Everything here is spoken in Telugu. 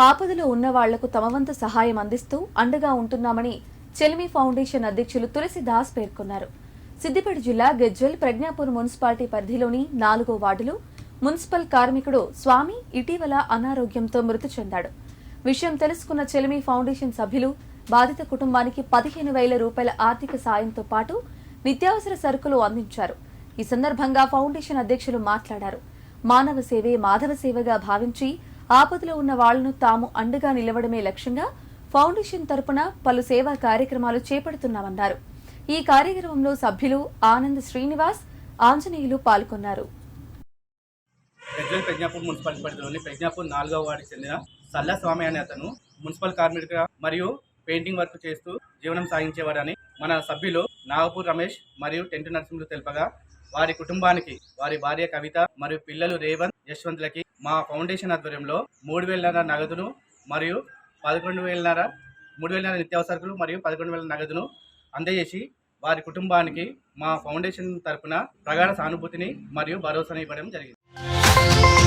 ఆపదలో ఉన్న వాళ్ళకు తమవంతు సహాయం అందిస్తూ అండగా ఉంటున్నామని చెలిమి ఫౌండేషన్ అధ్యక్షులు తులసిదాస్ పేర్కొన్నారు. సిద్దిపేట జిల్లా గెజ్వల్ ప్రజ్ఞాపూర్ మున్సిపాలిటీ పరిధిలోని నాలుగో వార్డులో మున్సిపల్ కార్మికుడు స్వామి ఇటీవల అనారోగ్యంతో మృతి చెందాడు. విషయం తెలుసుకున్న చెలిమి ఫౌండేషన్ సభ్యులు బాధిత కుటుంబానికి పదిహేను వేల రూపాయల ఆర్థిక సాయంతో పాటు నిత్యావసర సరుకులు అందించారు. ఈ సందర్భంగా ఫౌండేషన్ అధ్యక్షులు మాట్లాడారు. మానవ సేవే మాధవ సేవగా భావించి ఆపదలో ఉన్న వాళ్ళను తాము అండగా నిలవడమే లక్ష్యంగా ఫౌండేషన్ తరపున పలు సేవా కార్యక్రమాలు చేపడుతున్నామన్నారు. ఈ కార్యక్రమంలో సభ్యులు ఆనంద్ శ్రీనివాస్ ఆంజనేయులు పాల్గొన్నారు. ప్రజ్ఞాపూర్ మున్సిపల్ పరిధిలోని ప్రజ్ఞాపూర్ నాలుగవ వార్డుకి చెందిన సల్లా స్వామి అనే అతను మున్సిపల్ కార్మికుడిగా మరియు పెయింటింగ్ వర్క్ చేస్తూ జీవనం సాగించేవాడని మన సభ్యులు నాగపూర్ రమేష్ మరియు టెంట్ నరసింహులు తెలుపగా వారి కుటుంబానికి వారి భార్య కవిత మరియు పిల్లలు రేవంత్ యశ్వంత్లకి మా ఫౌండేషన్ ఆధ్వర్యంలో మూడు వేలన్నర నగదును మరియు పదకొండు వేలన్నర మూడు వేలన్నర నిత్యావసరకులు మరియు పదకొండు వేల నగదును అందజేసి వారి కుటుంబానికి మా ఫౌండేషన్ తరపున ప్రగాఢ సానుభూతిని మరియు భరోసాను ఇవ్వడం జరిగింది.